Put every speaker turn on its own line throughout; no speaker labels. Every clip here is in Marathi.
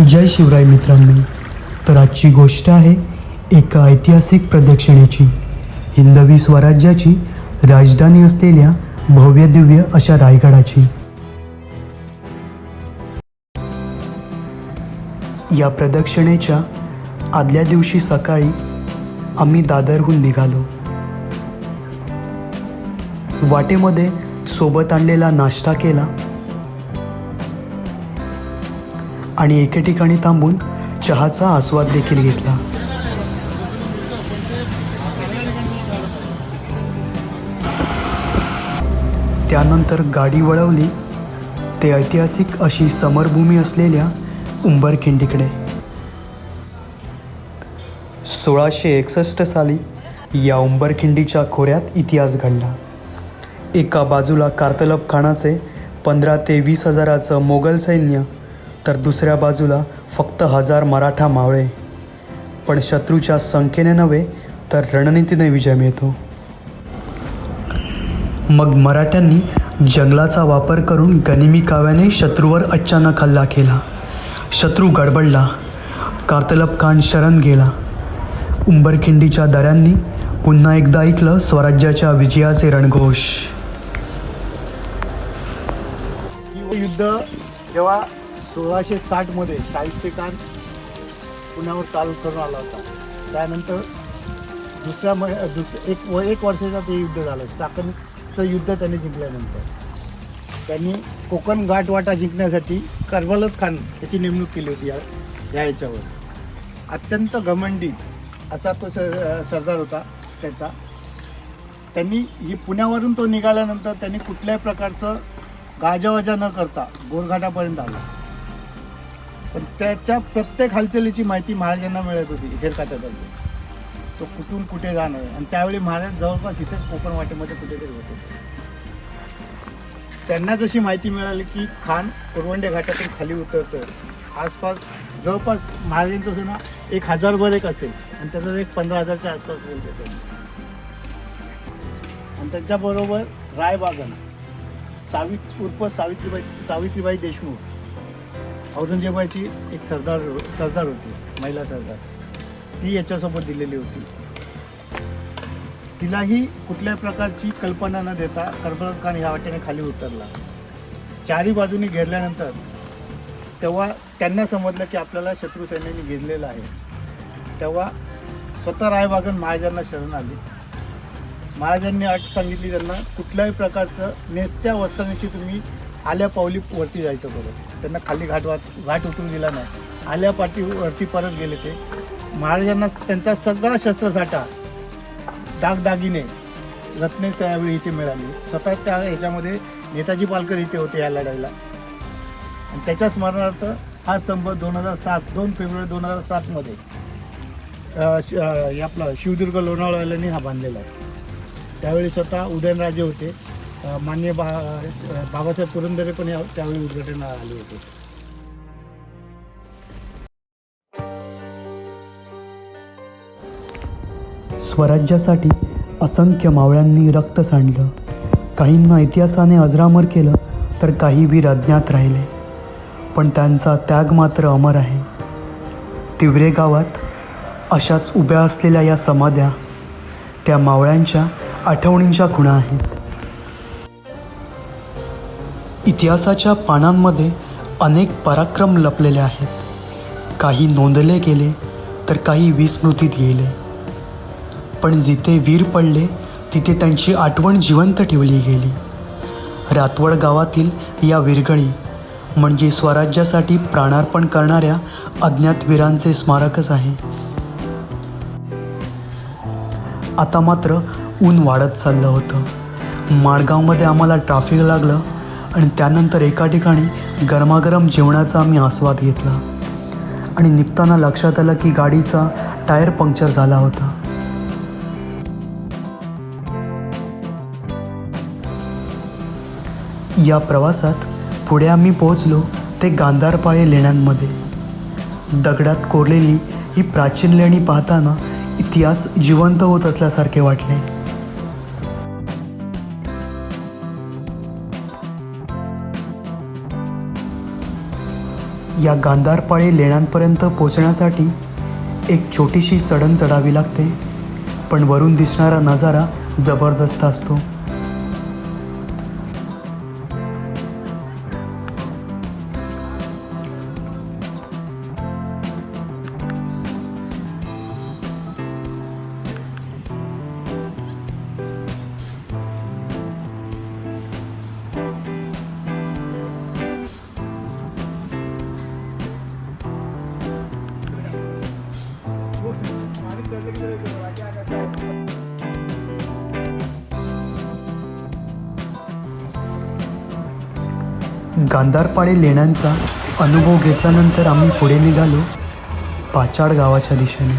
जय शिवराय मित्रांनो तर आजची गोष्ट आहे एका ऐतिहासिक प्रदक्षिणेची. हिंदवी स्वराज्याची राजधानी असलेल्या भव्यदिव्य अशा रायगडाची. या प्रदक्षिणेच्या आदल्या दिवशी सकाळी आम्ही दादरहून निघालो. वाटेमध्ये सोबत आणलेला नाश्ता केला. आणि एके ठिकाणी थांबून चहाचा आस्वाद देखील घेतला. त्यानंतर गाडी वळवली. ते ऐतिहासिक अशी समरभूमी असलेल्या उंबरखिंडीकडे. सोळाशे एकसष्ट साली या उंबरखिंडीच्या खोऱ्यात इतिहास घडला. एका बाजूला कार्तलब खानाचे पंधरा ते वीस हजाराचं मोगल सैन्य तर दुसऱ्या बाजूला फक्त हजार मराठा मावळे. पण शत्रूच्या संख्येने नव्हे तर रणनीतीने विजय मिळतो. मग मराठ्यांनी जंगलाचा वापर करून गनिमी काव्याने शत्रूवर अचानक हल्ला केला. शत्रू गडबडला. कार्तलब खान शरण गेला. उंबरखिंडीच्या दऱ्यांनी पुन्हा एकदा ऐकलं स्वराज्याच्या विजयाचे रणघोष.
हे युद्ध जेव्हा सोळाशे साठमध्ये शाहिस्तेखान पुण्यावर चालू करून आला होता. त्यानंतर दुसऱ्या म दुस एक व एक वर्षाचं ते युद्ध झालं. चाकणचं युद्ध त्यांनी जिंकल्यानंतर. त्यांनी कोकण घाटवाटा जिंकण्यासाठी करबलत खान याची नेमणूक केली होती या या याच्यावर. अत्यंत घमंडी असा तो स सरदार होता त्याचा. त्यांनी ही पुण्यावरून तो निघाल्यानंतर त्यांनी कुठल्याही प्रकारचं गाजावाजा न करता गोरघाटापर्यंत आला. पण त्याच्या प्रत्येक हालचालीची माहिती महाराजांना मिळत होती हेरकाट्यातर्फे तो कुठून कुठे जाणार आहे. आणि त्यावेळी महाराज जवळपास इथेच कोकण वाटेमध्ये कुठेतरी होते. त्यांना जशी माहिती मिळाली की खान पुरवंडे घाटातून खाली उतरतोय. आसपास जवळपास महाराजांचं ना एक हजारभर एक असेल. आणि त्याचं एक पंधरा हजारच्या आसपास असेल त्याचं आणि त्यांच्याबरोबर रायबागन सावित उर्फ सावित्रीबाई सावित्रीबाई देशमुख औरंगजेबाची एक सरदार सरदार होती महिला सरदार. ती याच्यासोबत दिलेली होती. तिलाही कुठल्याही प्रकारची कल्पना न देता करबलत खान ह्या वाटेने खाली उतरला. चारी बाजूनी घेरल्यानंतर तेव्हा त्यांना समजलं की आपल्याला शत्रू सैन्याने घेरलेलं आहे. तेव्हा स्वतः रायबागन महाराजांना शरण आली. महाराजांनी अट सांगितली त्यांना कुठल्याही प्रकारचं नेसत्या वस्त्रांशी तुम्ही आल्या पावली वरती जायचं परत त्यांना खाली घाट वाट घाट उतरून दिला नाही. आल्या पाटी वरती परत गेले ते. महाराजांना त्यांचा सगळा शस्त्रसाठा दागदागिने रत्ने त्यावेळी इथे मिळाली. स्वतः त्या ह्याच्यामध्ये नेताजी पालकर इथे होते या लढाईला. आणि त्याच्या स्मरणार्थ हा स्तंभ दोन हजार सात दोन फेब्रुवारी दोन हजार सातमध्ये श- आपला शिवदुर्ग लोणावळ्याने हा बांधलेला आहे. त्यावेळी स्वतः उदयनराजे होते. मान्य बा बाबासाहेब पुरंदरे पण या त्यावेळी उद्घाटनाला आले होते.
स्वराज्यासाठी असंख्य मावळ्यांनी रक्त सांडलं. काहींना इतिहासाने अजरामर केलं तर काही वीर अज्ञात राहिले. पण त्यांचा त्याग मात्र अमर आहे. तिवरे गावात अशाच उभ्या असलेल्या या समाध्या त्या मावळ्यांच्या आठवणींच्या खुणा आहेत. इतिहासाच्या पानांमध्ये अनेक पराक्रम लपलेले आहेत. काही नोंदले गेले तर काही विस्मृतीत गेले. पण जिथे वीर पडले तिथे त्यांची आठवण जिवंत ठेवली गेली. रातवड गावातील या विरगळी म्हणजे स्वराज्यासाठी प्राणार्पण करणाऱ्या अज्ञात वीरांचे स्मारकच आहे. आता मात्र ऊन वाढत चाललं होतं. माणगावमध्ये आम्हाला ट्राफिक लागलं आणि त्यानंतर एका ठिकाणी गरमागरम जेवणाचा आम्ही आस्वाद घेतला. आणि निघताना लक्षात आलं की गाडीचा टायर पंक्चर झाला होता. या प्रवासात पुढे आम्ही पोहोचलो ते गांधारपाळे लेण्यांमध्ये. दगडात कोरलेली ही प्राचीन लेणी पाहताना इतिहास जिवंत होत असल्यासारखे वाटले. या गांधारपाळे लेण्यांपर्यंत पोचण्यासाठी एक छोटीशी चढण चढावी लागते. पण वरून दिसणारा नजारा जबरदस्त असतो. गांधारपाळे लेण्यांचा अनुभव घेतल्यानंतर आम्ही पुढे निघालो पाचाड गावाच्या दिशेने.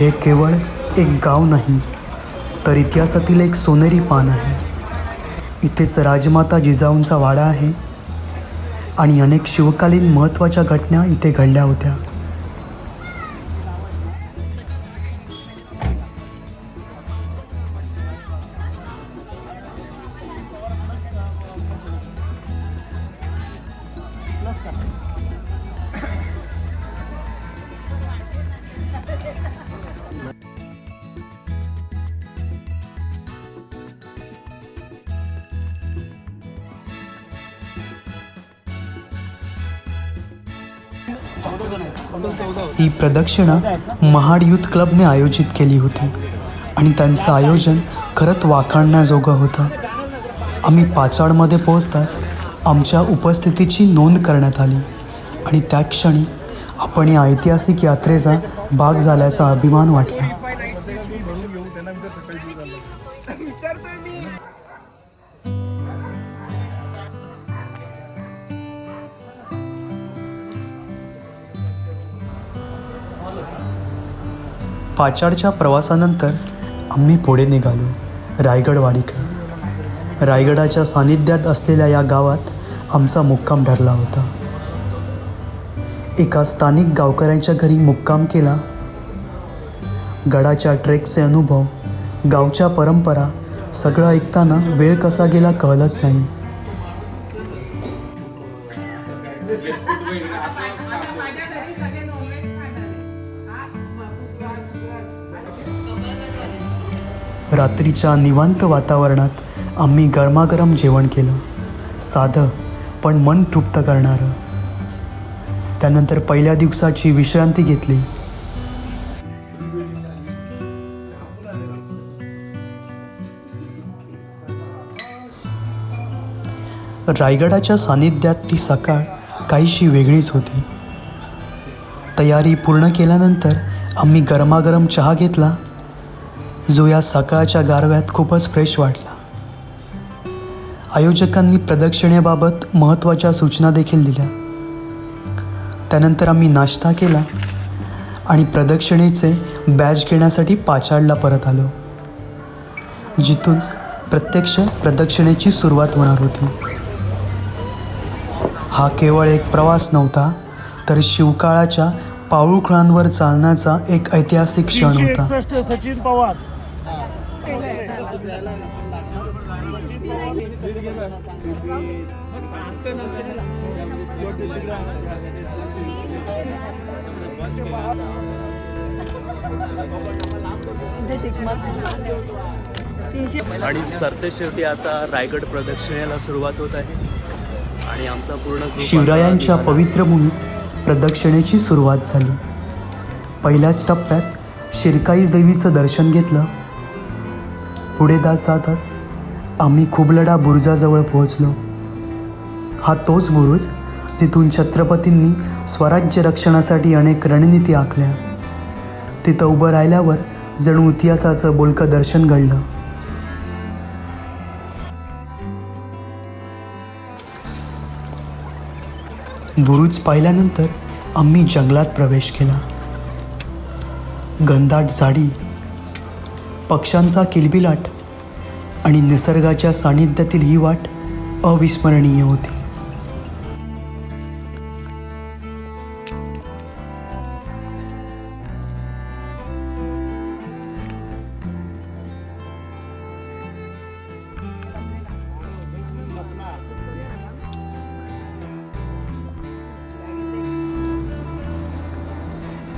हे केवळ एक गाव नाही तर इतिहासातील एक सोनेरी पान आहे. इथेच राजमाता जिजाऊंचा वाडा आहे आणि अनेक शिवकालीन महत्त्वाच्या घटना इथे घडल्या होत्या. ही प्रदक्षिणा महाड यूथ क्लबने आयोजित केली होती आणि त्यांचं आयोजन खरंच वाखाणण्याजोगं होतं. आम्ही पाचाडमध्ये पोहोचताच आमच्या उपस्थितीची नोंद करण्यात आली आणि त्या क्षणी आपण या ऐतिहासिक यात्रेचा भाग झाल्याचा अभिमान वाटला. पाचाडच्या प्रवासानंतर आम्ही पुढे निघालो रायगडवाडीकडे. रायगडाच्या सानिध्यात असलेल्या या गावात आमचा मुक्काम ठरला होता. एका स्थानिक गावकऱ्यांच्या घरी मुक्काम केला. गडाच्या ट्रेकचे अनुभव गावच्या परंपरा सगळं ऐकताना वेळ कसा गेला कळलंच नाही. रात्रीच्या निवांत वातावरणात आम्ही गरमागरम जेवण केलं. साधं पण मन तृप्त करणारं. त्यानंतर पहिल्या दिवसाची विश्रांती घेतली. रायगडाच्या सानिध्यात ती सकाळ काहीशी वेगळीच होती. तयारी पूर्ण केल्यानंतर आम्ही गरमागरम चहा घेतला. जो या सकाळच्या गारव्यात खूपच फ्रेश वाटला. आयोजकांनी प्रदक्षिणेबाबत महत्त्वाच्या सूचना देखील दिल्या. त्यानंतर आम्ही नाश्ता केला आणि प्रदक्षिणेचे बॅच घेण्यासाठी पाचाडला परत आलो जिथून प्रत्यक्ष प्रदक्षिणेची सुरुवात होणार होती. हा केवळ एक प्रवास नव्हता तर शिवकाळाच्या पाऊळखुळांवर चालण्याचा एक ऐतिहासिक क्षण होता.
आणि सरतेशेवटी आता रायगड प्रदक्षिणेला सुरुवात होत आहे आणि आमचा पूर्ण
शिवरायांच्या. पवित्र भूमीत प्रदक्षिणेची सुरुवात झाली पहिल्याच टप्प्यात शिरकाई देवीचं दर्शन घेतलं पुढे जात जातात. आम्ही खुबलडा बुरुजाजवळ पोहोचलो. हा तोच बुरुज जिथून छत्रपतींनी स्वराज्य रक्षणासाठी अनेक रणनीती आखल्या. तिथं उभं राहिल्यावर जणू इतिहासाचं बोलकं दर्शन घडलं. बुरुज पाहिल्यानंतर आम्ही जंगलात प्रवेश केला. घनदाट झाडी पक्ष्यांचा किलबिलाट आणि निसर्गाच्या सानिध्यातील ही वाट अविस्मरणीय होती.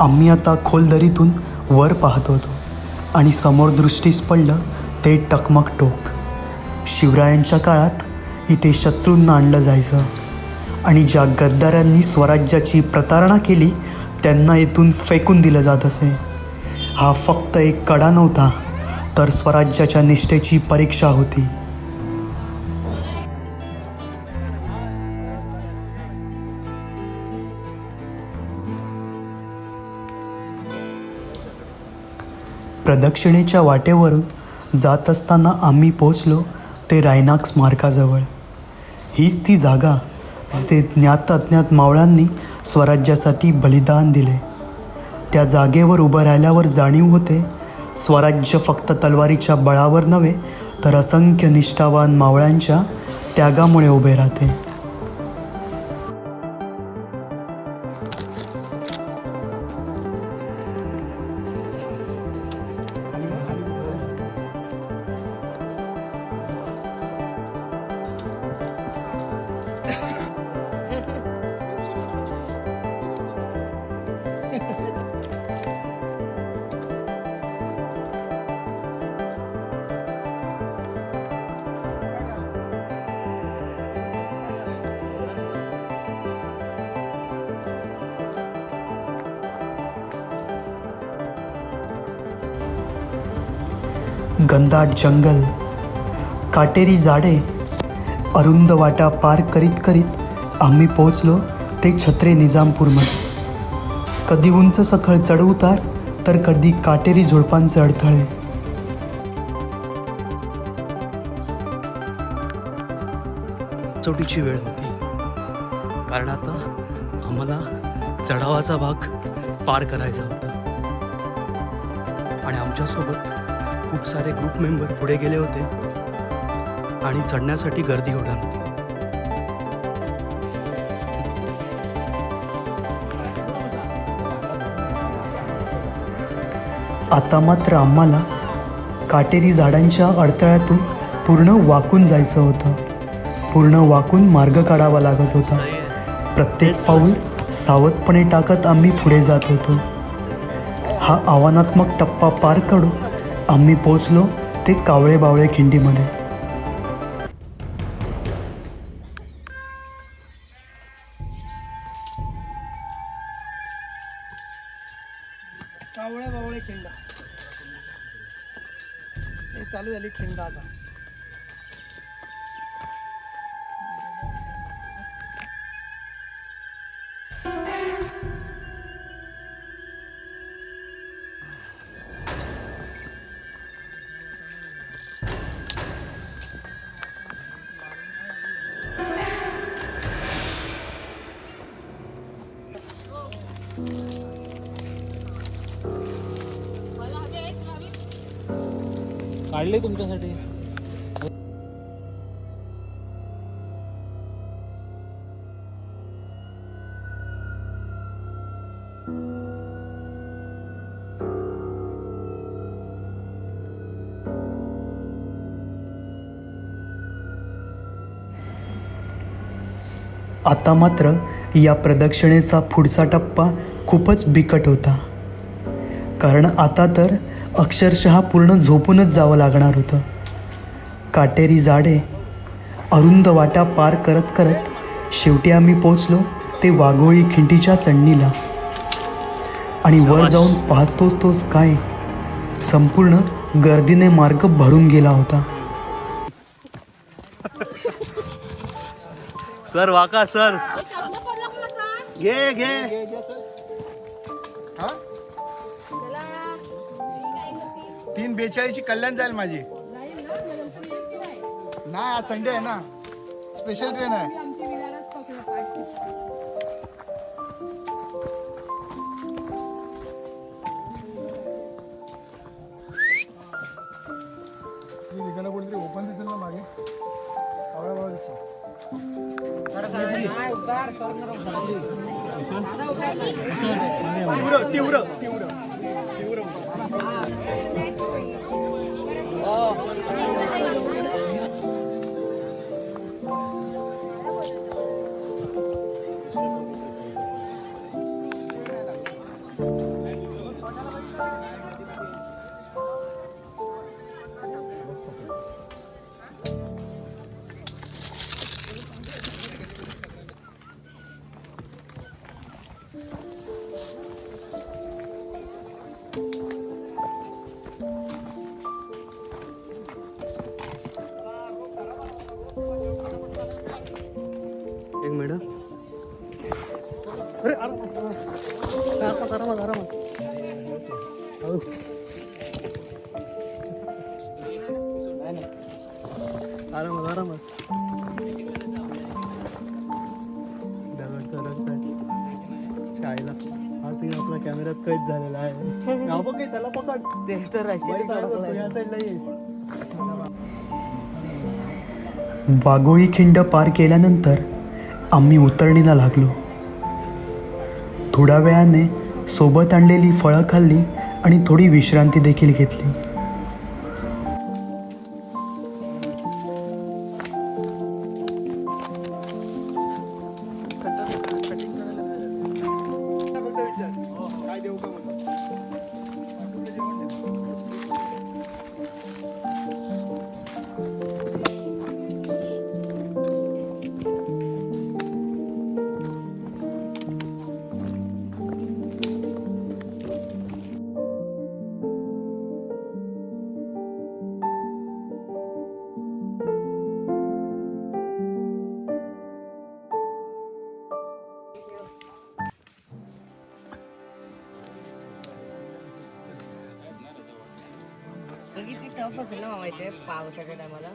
आम्ही आता खोल दरीतून वर पाहत होतो आणि समोर दृष्टीस पडलं ते टकमक टोक. शिवरायांच्या काळात इथे शत्रूंना आणलं जायचं. आणि ज्या गद्दारांनी स्वराज्याची प्रतारणा केली त्यांना इथून फेकून दिलं जात असे. हा फक्त एक कडा नव्हता तर स्वराज्याच्या निष्ठेची परीक्षा होती. प्रदक्षिणेच्या वाटेवरून जात असताना आम्ही पोचलो ते रायनाक स्मारकाजवळ. हीच ती जागा जिथे ज्ञात अज्ञात मावळांनी स्वराज्यासाठी बलिदान दिले. त्या जागेवर उभं राहिल्यावर जाणीव होते स्वराज्य फक्त तलवारीच्या बळावर नव्हे तर असंख्य निष्ठावान मावळ्यांच्या त्यागामुळे उभे राहते. घनदाट जंगल काटेरी झाडे अरुंद वाटा पार करीत करीत आम्ही पोचलो ते छत्रे निजामपूरमध्ये. कधी उंच सखळ चढउतार तर कधी काटेरी झुडपांचे अडथळे.
चोटीची वेळ होती. कारण आता आम्हाला चढावाचा भाग पार करायचा होता. आणि आमच्यासोबत खूप सारे ग्रुप मेंबर पुढे गेले होते. आणि चढण्यासाठी गर्दी होणार. होती
आता मात्र आम्हाला काटेरी झाडांच्या अडथळ्यातून पूर्ण वाकून जायचं होतं. पूर्ण वाकून मार्ग काढावा लागत होता. प्रत्येक पाऊल सावधपणे टाकत आम्ही पुढे जात होतो. हा आव्हानात्मक टप्पा पार करून आम्ही पोचलो ते कावळे बावळे खिंडीमध्ये.
काढले तुमच्यासाठी?
आता मात्र या प्रदक्षिणेचा पुढचा टप्पा खूपच बिकट होता. कारण आता तर अक्षरशः पूर्ण झोपूनच जावं लागणार होतं. काटेरी झाडे अरुंद वाटा पार करत करत शेवटी आम्ही पोचलो ते वाघोळी खिंडीच्या चढणीला. आणि वर जाऊन पाहतो तो काय? संपूर्ण गर्दीने मार्ग भरून गेला होता.
सर वाका सर.
घे घे. तीन बेचाळीसची कल्याण जाईल माझी. नाही आज संडे आहे ना. स्पेशल ट्रेन आहे.
एक मिनिट आरामात आरामात दगड सरकताय शाळेला. हा सीन आपला कॅमेऱ्यात कैद झालेला आहे. बघ हे, त्याला पकड. ते तर या साईडला ये.
वाघोळी खिंड पार केल्यानंतर आम्ही उतरणीला लागलो. थोड्या वेळाने सोबत आणलेली फळं खाल्ली आणि थोडी विश्रांती देखील घेतली.
टफ असेल ना माहिती पावसाच्या टायमाला.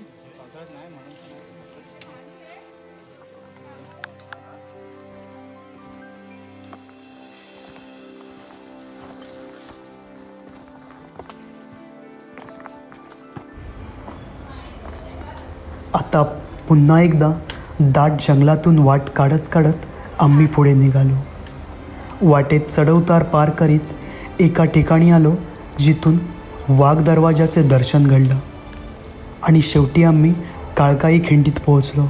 आता पुन्हा एकदा दाट जंगलातून वाट काढत काढत आम्ही पुढे निघालो. वाटेत चढउतार पार करीत एका ठिकाणी आलो जिथून वाघ दरवाजाचे दर्शन घडलं. आणि शेवटी आम्ही काळकाई खिंडीत पोहोचलो.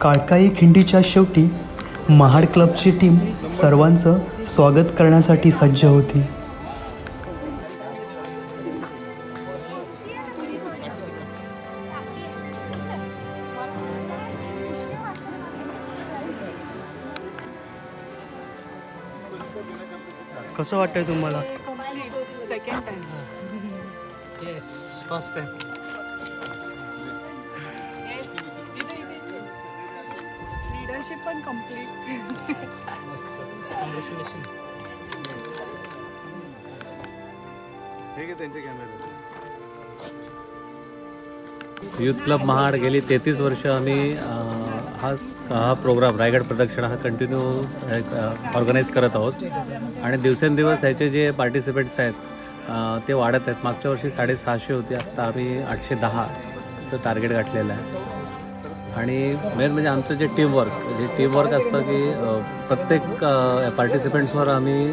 काळकाई खिंडीच्या शेवटी महाड क्लबची टीम सर्वांचं स्वागत करण्यासाठी सज्ज होती.
कसं वाटतंय तुम्हाला?
Second time yes first time
youth club Mahad गेली तेहतीस वर्ष आम्ही हा हा प्रोग्राम रायगड प्रदक्षिणा हा कंटिन्यू ऑर्गनाईज करत आहोत. आणि दिवसेंदिवस ह्याचे जे पार्टिसिपेंट्स आहेत ते वाढत आहेत. मागच्या वर्षी साडेसहाशे होते आत्ता आम्ही आठशे दहाचं टार्गेट गाठलेलं आहे. आणि मेन म्हणजे आमचं जे टीमवर्क जे टीमवर्क असतं की प्रत्येक पार्टिसिपेंट्सवर आम्ही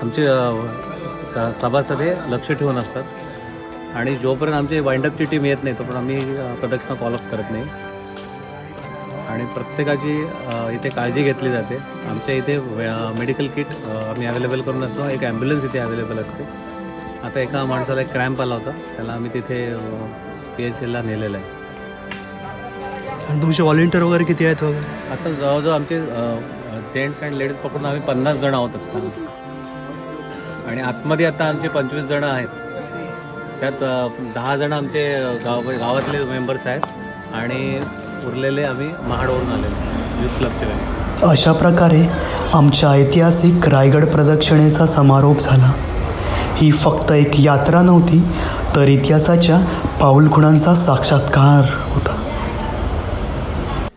आमचे सभासद हे लक्ष ठेवून असतात. आणि जोपर्यंत आमची वाइंडअपची टीम येत नाही तोपर्यंत आम्ही प्रदक्षिणा कॉल ऑफ करत नाही. आणि प्रत्येकाची इथे काळजी घेतली जाते. आमच्या इथे मेडिकल किट आम्ही अवेलेबल करून असतो. एक ॲम्ब्युलन्स इथे अवेलेबल असते. आता एका माणसाला एक क्रॅम्प आला होता. त्याला आम्ही तिथे पी एच एलला नेलेलं आहे.
आणि तुमचे व्हॉलेंटियर वगैरे किती आहेत वगैरे?
आता जवळजवळ आमचे जेंट्स अँड लेडीज पकडून आम्ही पन्नास जण आहोत आता. आणि आतमध्ये आता आमचे पंचवीस जण आहेत. त्यात दहा जण आमचे गाव गावातले मेंबर्स आहेत. आणि उरलेले आम्ही महाडवरून आलेलो युथ क्लबचे
अशा प्रकारे आमच्या ऐतिहासिक रायगड प्रदक्षिणेचा समारोप झाला. ही फक्त एक यात्रा नव्हती तर इतिहासाच्या पाऊलखुणांचा साक्षात्कार होता.